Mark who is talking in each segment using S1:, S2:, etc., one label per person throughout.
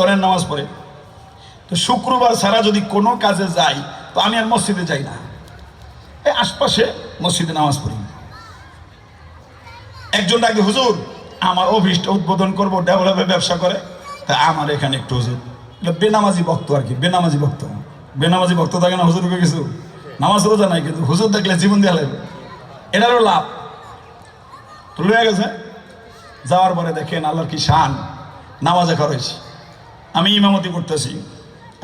S1: তরের নামাজ পড়ে। তো শুক্রবার ছাড়া যদি কোনো কাজে যাই, তো আমি আর মসজিদে যাই না। এই আশপাশে মসজিদে নামাজ পড়ি। একজন ডাকে, হুজুর, আমার অফিসটা উদ্বোধন করব ডেভেলপে ব্যবসা করে? তা আমার এখানে একটু হুজুর বেনামাজি ভক্ত আর কি, বেনামাজি ভক্ত। বেনামাজি ভক্ত থাকে না হুজুরকে কিছু? নামাজ রোজা নাই কিন্তু হুজুর দেখলে জীবন দেওয়া লাগবে এটারও লাভ। তো লয়ে গেছে। যাওয়ার পরে দেখেন আল্লাহর কি শান। নামাজে খরচ। আমি ইমামতি করতেছি।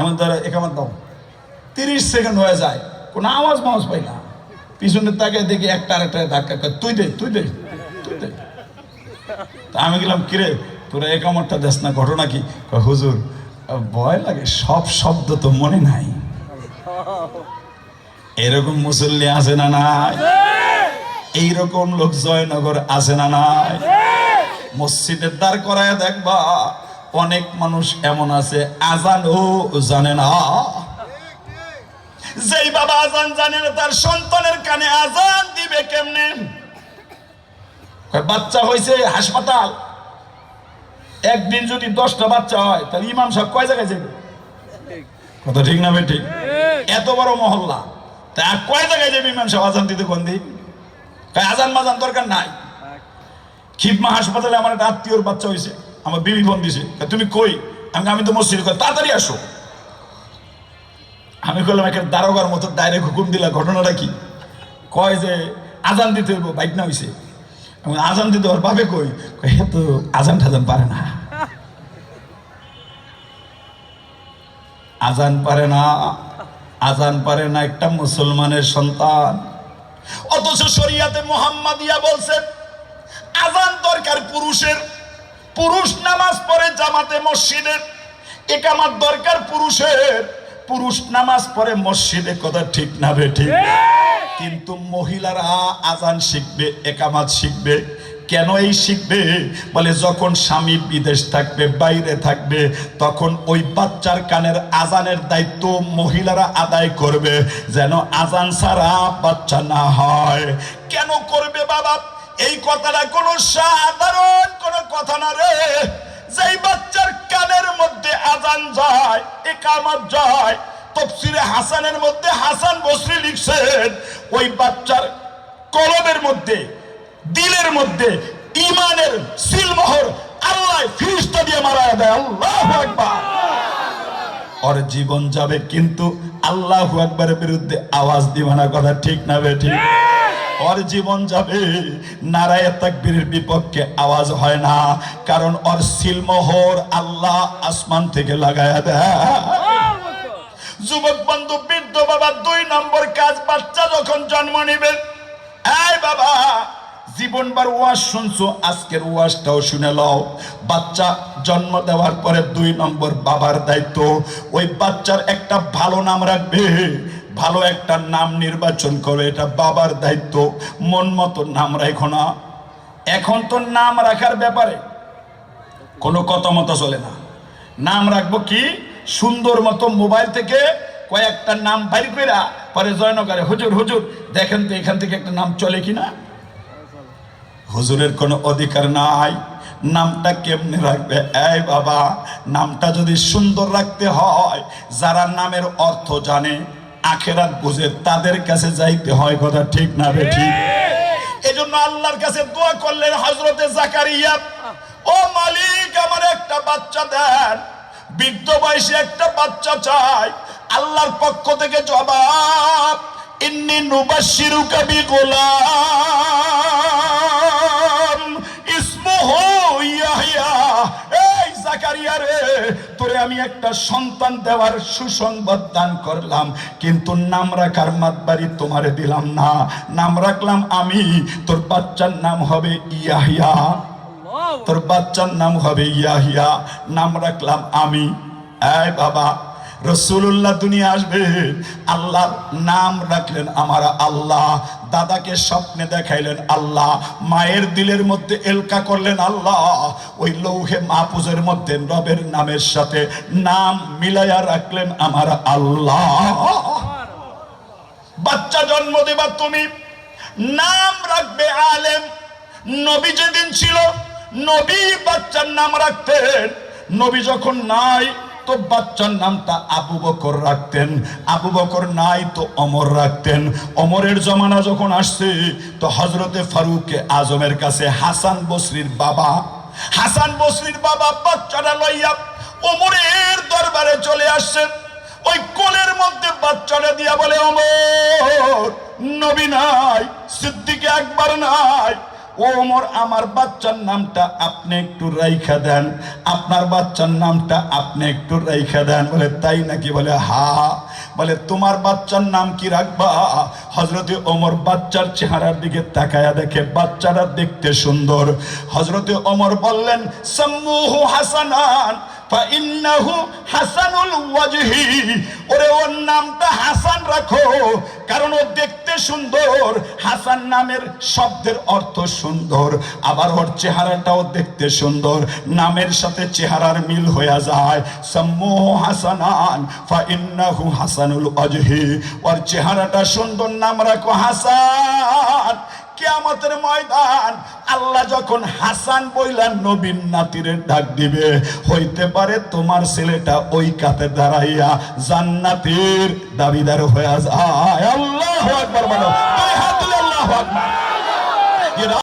S1: এমন দ্বারা একামত দাও তিরিশ সেকেন্ড হয়ে যায়, কোনো আওয়াজ মাওয়াজ পাই না। পিছনের তাকে দেখি একটা আরেকটা ধাক্কা তুই দে তুই দে তুই দে। তা আমি গেলাম, কিরে, তোরা একামতটা দেশ না, ঘটনা কি? হুজুর, ভয় লাগে, সব শব্দ তো মনে নাই। এরকম মুসল্লি আছে না নাই? এইরকম লোক জয়নগর আছে না নাই? মসজিদের দ্বার করায় দেখবা অনেক মানুষ এমন আছে আজান ও জানে না। যেই বাবা আজান জানে না, তার সন্তানের কানে আজান দিবে কেমনে? বাচ্চা হয়েছে হাসপাতাল। একদিন যদি দশটা বাচ্চা হয়, তাহলে ইমাম সাহেব কয় জায়গায় যাবে? কথা ঠিক না বেঠিক? এত বড় মহল্লা। তা কয় জায়গায় যাবে ইমাম সাহেব আজান দিতে কোন দিন আজান মাজান দরকার নাই? খিপমা হাসপাতালে আমার একটা আত্মীয়র বাচ্চা হয়েছে। আমার বিবি ফোন দিছে। তুমি কই? আমি আমি তো মসজিদ কই? তাড়াতাড়ি আসো। আমি বললাম একটা দারোগার মতো ডাইরেক্ট হুকুম দিলা, ঘটনাটা কি? কয় যে, আজান দিতে হইব, বাইক না হইছে। আমি আজান দিতে ওর বাপে কই? হে তো আজান টাজান পারে না। আজান পারে না। আজান পারে না একটা মুসলমানের সন্তান। অথচ শরিয়াতে মোহাম্মদিয়া বলছেন, আজান দরকার পুরুষের। পুরুষ নামাজ পড়ে জামাতে মসজিদের একামাত দরকার পুরুষের। পুরুষ নামাজ পড়ে মসজিদে কথা ঠিক না বে, ঠিক কিন্তু মহিলারা আজান শিখবে, একামাত শিখবে। কেন এই শিখবে? বলে যখন স্বামী বিদেশ থাকবে, বাইরে থাকবে, তখন ওই বাচ্চার কানের আজানের দায়িত্ব মহিলারা আদায় করবে। যেন আজান ছাড়া বাচ্চা না হয়। কেন করবে বাবা? এই কথাটা কোনো সাধারণ কোনো কথা না রে। যেই বাচ্চার কানের মধ্যে আজান যায়, একামত যায়, তফসিরে হাসানের মধ্যে হাসান বসরি লিখছেন, ওই বাচ্চার কলমের মধ্যে, দিলের মধ্যে ইমানের সিলমোহর আল্লাহ ফিরিস্তা দিয়ে মারা দেয়, আল্লাহ একবার ওর জীবন যাবে কিন্তু আল্লাহ একবারের বিরুদ্ধে আওয়াজ দিবে না, কথা ঠিক না বে, ঠিক। ওর জীবন যাবে। নারায় তাকবীরের বিপক্ষে আওয়াজ হয় না। কারণ ওর সিলমোহর আল্লাহ আসমান থেকে লাগায়া দেয়। যুবক বন্ধু, বৃদ্ধ বাবা, দুই নম্বর কাজ, বাচ্চা যখন জন্ম নেবে, এই বাবা জীবনবার ওয়াজ শুনছো, আজকের ওয়াজটাও শুনে লও। বাচ্চা জন্ম দেওয়ার পরে দুই নম্বর বাবার দায়িত্ব। ওই বাচ্চার একটা ভালো নাম রাখবে। ভালো একটা নাম নির্বাচন করবে এটা বাবার দায়িত্ব, মন মতো নাম রাখো না। এখন তো নাম রাখার ব্যাপারে কোনো কথা মতো চলে না। নাম রাখব কি? সুন্দর মতো মোবাইল থেকে কয়েকটা নাম বাইর কইরা পরে জয়নগরে হুজুর হুজুর, দেখেন তো এখান থেকে একটা নাম চলে কিনা? হুজুরের কোনো অধিকার নাই। নামটা কেমনে রাখবে? এই বাবা, নামটা যদি সুন্দর রাখতে হয়, যারা নামের অর্থ জানে আখেরাত বুঝে তাদের কাছে যাইতে হয় কথা ঠিক না বে ঠিক? এজন্য আল্লাহর কাছে দোয়া করলেন হজরতে জাকারিয়া ও মালিক আমার একটা বাচ্চা দেন। বৃদ্ধ বয়সে একটা বাচ্চা চাই। আল্লাহর পক্ষ থেকে জবাব ইন্নি নুবাশিরুকা বিগুলাম। আমি একটা সন্তান দেওয়ার সুসংবাদ দান করলাম কিন্তু নাম রাখার মাতবাড়ি তোমারে দিলাম না। নাম রাখলাম আমি তোর বাচ্চার নাম হবে ইয়াহিয়া। তোর বাচ্চার নাম হবে ইয়াহিয়া। নাম রাখলাম আমি। এ বাবা রসুল্লাহ দুনিয়া আসবে। আল্লাহ নাম রাখলেন আমার আল্লাহ। দাদাকে স্বপ্নে দেখাইলেন আল্লাহ। মায়ের দিলের মধ্যে এলকা করলেন আল্লাহ। ওই লৌহে মাহফুজের মধ্যে রবের নামের সাথে নাম মিলাইয়া রাখলেন আমার আল্লাহ। বাচ্চা জন্ম দেবা তুমি। নাম রাখবে আলেম। নবী যেদিন ছিল, নবী বাচ্চার নাম রাখতেন। নবী যখন নাই তো বাচ্চার নামটা আবু বকর রাখতেন। আবু বকর নাই তো অমর রাখতেন। অমরের জমানা যখন আসছে, তো হজরতে ফারুকে আজমের কাছে হাসান বসরির বাবা, হাসান বসরির বাবা বাচ্চাটা লইয়া অমরের দরবারে চলে আসছেন। ওই কোলের মধ্যে বাচ্চাটা দিয়া বলে, অমর, নবী নাই, সিদ্দিকে একবার নাই ও ওমর, আমার বাচ্চার নামটা আপনি একটু রাইখা দেন। আপনার বাচ্চার নামটা আপনি একটু রাইখা দেন। বলে, তাই নাকি? বলে, হা। বলে, তোমার বাচ্চার নাম কি রাখবা? হজরতে ওমর বাচ্চার চেহারার দিকে তাকায়া দেখে বাচ্চারা দেখতে সুন্দর। হজরতে ওমর বললেন, সম্মুহ হাসানান। ফাইন্নাহু হাসানুল ওয়াজহি। ওরে ওর নামটা হাসান রাখো, কারণ ও দেখতে সুন্দর। হাসান নামের শব্দের অর্থ সুন্দর, আবার ওর চেহারাটাও দেখতে সুন্দর। নামের সাথে চেহারার মিল হয়ে যায়। সাম্মু হাসানান, ফাইন্নাহু হাসানুল ওয়াজহি। ওর চেহারাটা সুন্দর, নাম রাখো হাসান। কিয়ামতের ময়দান, আল্লাহ যখন হাসান বইলা নবীন নাতিরে ডাক দিবে, হইতে পারে তোমার ছেলেটা ওই কাতে দাঁড়াইয়া জান্নাতের দাবিদার হয়ে যায়। আল্লাহ আকবার বলো হাত আকবার।